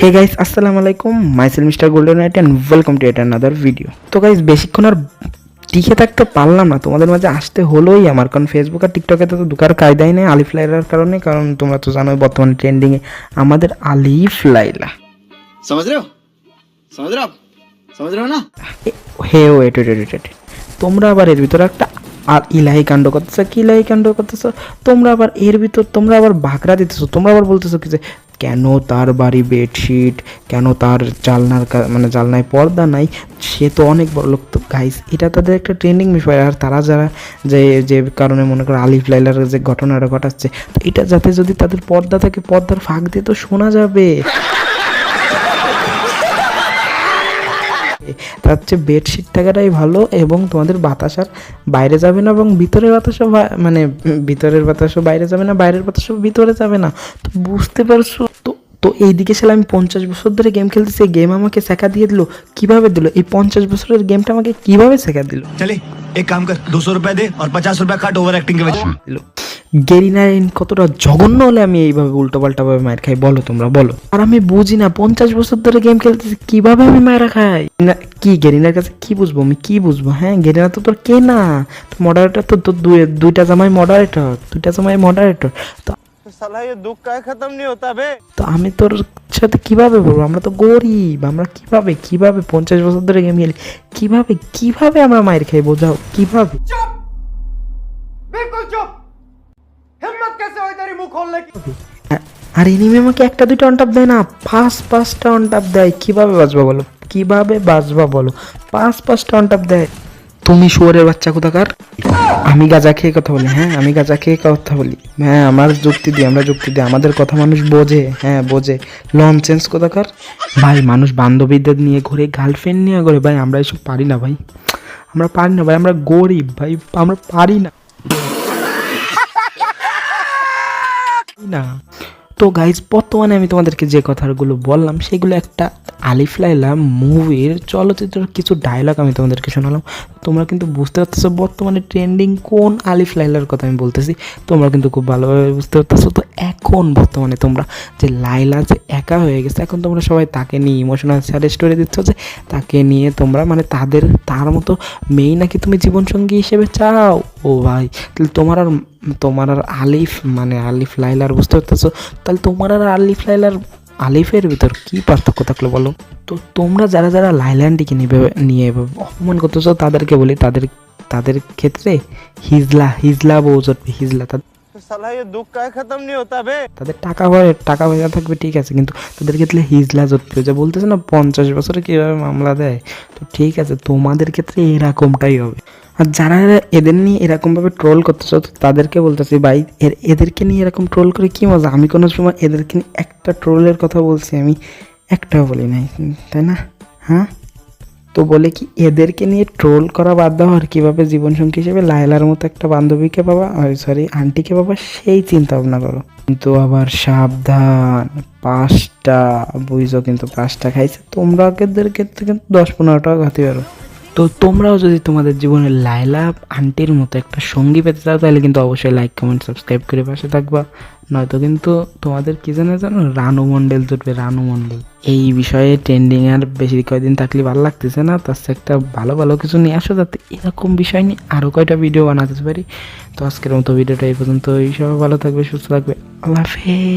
হে guys আসসালামু আলাইকুম myself mister golden night and welcome to at video তো guys বেশিক্ষণ আর টিকে থাকতে পারলাম না। তোমাদের মাঝে আসতে হলোই। আমার কারণ ফেসবুক আর টিকটকে তো দুকার কায়দাই নেই আলিফ লাইলার কারণে। কারণ তোমরা তো জানো বর্তমানে ট্রেন্ডিংয়ে আমাদের আলিফ লাইলা। সমাজ রেও সমাজ রেও সমাজ না হে ওয়েট ওয়েট ওয়েট তোমরা আবার এর ভিতরে একটা আর ইলাহি কাণ্ড করতেছো, কি ইলাহি কাণ্ড করতেছো? তোমরা আবার এর ভিতর, তোমরা আবার বাগড়া দিতেছো, তোমরা আবার বলতেছো কি যে, কেন তার বাড়ি বেডশিট কেন তার জালনার মানে জালনায় পর্দা নাই? সে তো অনেক বড় লোক। তো গাইস এটা তাদের একটা ট্রেন্ডিং বিষয়। আর তারা যারা যে যে কারণে মনে করো আলিফ লাইলার যে ঘটনাটা ঘটাচ্ছে, তো এটা যাতে যদি তাদের পর্দা থাকে, পর্দার ফাঁক দিয়ে তো শোনা যাবে। তার চেয়ে বেডশিট থাকাটাই ভালো এবং তোমাদের বাতাস আর বাইরে যাবে না এবং ভিতরের বাতাসও মানে ভিতরের বাতাসও বাইরে যাবে না বাইরের বাতাসও ভিতরে যাবে না। তো বুঝতে পারছ? তো তো এইদিকে ছিল আমি পঞ্চাশ বছর ধরে গেম খেলতেছি গেম আমাকে শেখা দিয়ে দিল কীভাবে দিল? এই পঞ্চাশ বছরের গেমটা আমাকে কীভাবে শেখা দিল? চলে এক কাম কর দুশো রুপিয়া দে আর পঞ্চাশ রুপিয়া কাট ওভার অ্যাক্টিং দিল। গেরিনারিন কতটা জঘন্য হলে আমি এইভাবে উল্টোপাল্টাভাবে মায়ের খাই? বলো তোমরা বলো। আর আমি বুঝি না পঞ্চাশ বছর ধরে গেম খেলতেছি কীভাবে আমি মায়েরা খাই? না কি গেরিনার কাছে কি বুঝব? আমি কি বুঝব? হ্যাঁ গেরিনা তো তোর কে না মডারেটর তো তোর দুইটা জামাই মডারেটর দুইটা জামাই মডারেটর তো তো আমি তোর সাথে কীভাবে বলব? আমরা তো গরিব আমরা কীভাবে কীভাবে পঞ্চাশ বছর ধরে গেম খেলি? কীভাবে কীভাবে আমরা মায়ের খাই বোঝাও কীভাবে? করলে আর এনিমি আমাকে একটা দুটো অনটাপ দেয় না, পাঁচ পাঁচটা অনটাপ দেয়। কীভাবে বাঁচবা বলো? কীভাবে বাঁচবা বলো? পাঁচ পাঁচটা অনটাপ দেয়। তুমি শুয়ারের বাচ্চা কোথাকার? আমি গাজা খেয়ে কথা বলি হ্যাঁ আমি গাজা খেয়ে কথা বলি। হ্যাঁ আমার যুক্তি দিই, আমরা যুক্তি দিই। আমাদের কথা মানুষ বোঝে হ্যাঁ বোঝে। লন চেঞ্জ কোথাকার? ভাই, মানুষ বান্ধবীদের নিয়ে ঘুরে গার্লফ্রেন্ড নিয়ে ঘুরে। ভাই, আমরা এসব পারি না, ভাই। আমরা পারি না, ভাই, আমরা গরিব, ভাই, আমরা পারি না। না। তো গাইজ বর্তমানে আমি তোমাদেরকে যে কথাগুলো বললাম, সেগুলো একটা আলিফ লাইলা মুভির চলচ্চিত্রের কিছু ডায়লগ আমি তোমাদেরকে শোনালাম। তোমরা কিন্তু বুঝতে পারতেছো বর্তমানে ট্রেন্ডিং কোন আলিফ লাইলার কথা আমি বলতেছি। তোমরা কিন্তু খুব ভালোভাবে বুঝতে পারতেছো। তো এখন বর্তমানে তোমরা যে লাইলা যে একা হয়ে গেছে, এখন তোমরা সবাই তাকে নিয়ে ইমোশনাল স্যাড স্টোরি দিচ্ছ যে তাকে নিয়ে তোমরা মানে তাদের, তার মতো মেয়ে নাকি তুমি জীবনসঙ্গী হিসেবে চাও? ও ভাই, তাহলে তোমার আর তোমার আর আলিফ মানে আলিফ লাইলার বুঝতে পারতেছো? তাহলে তোমার আর আলিফ লাইলার আলিফের ভিতর কি পার্থক্য থাকল বলো? তো তোমরা যারা যারা লাইল্যান্ডটিকে নিবে নিয়ে অপমান করতেছো, তাদেরকে বলি, তাদের তাদের ক্ষেত্রে হিজলা হিজলা বউ জটবে হিজলা, তাদের সালাহে দুঃখ কায় খতম নি হতা তাদের টাকা পয়সা টাকা পয়সা থাকবে, ঠিক আছে, কিন্তু তাদের ক্ষেত্রে হিজলা জোটতে যে বলতেছে না, পঞ্চাশ বছরে কীভাবে মামলা দেয়? তো ঠিক আছে, তোমাদের ক্ষেত্রে এরকমটাই হবে। আর যারা এদের নিয়ে এরকমভাবে ট্রোল করতেছ তাদেরকে বলতেছি, ভাই এদেরকে নিয়ে এরকম ট্রোল করে কী মজা? আমি কোনো সময় এদেরকে নিয়ে একটা ট্রোলের কথা বলছি, আমি একটাও বলি নাই, তাই না? হ্যাঁ? তো বলে কি, এদেরকে নিয়ে ট্রোল করা বাধ্য হওয়ার আর কীভাবে জীবনসঙ্গী হিসেবে লাইলার মতো একটা বান্ধবীকে পাবা? সরি আন্টিকে পাবা? সেই চিন্তা ভাবনা করো। কিন্তু আবার সাবধান, পাঁচটা বুঝো কিন্তু পাঁচটা খাইছে, তোমরা কিন্তু দশ পনেরো টাকা খাতে পারো। তো তোমরাও যদি তোমাদের জীবনে লাইলা আন্টির মতো একটা সঙ্গী পেতে চাও, তাহলে কিন্তু অবশ্যই লাইক কমেন্ট সাবস্ক্রাইব করে পাশে থাকবা। নয়তো কিন্তু তোমাদের কি জানে জানো, রানু মণ্ডল জুটবে, রানু মণ্ডল। এই বিষয়ে ট্রেন্ডিং আর বেশি কয়েকদিন থাকলে ভালো লাগতেছে না, তার সাথে একটা ভালো ভালো কিছু নিয়ে আসো, যাতে এরকম বিষয় নিয়ে আরও কয়টা ভিডিও বানাতে পারি। তো আজকের মতো ভিডিওটা এই পর্যন্ত এই সবাই ভালো থাকবে, সুস্থ থাকবে। আল্লাহ হাফেজ।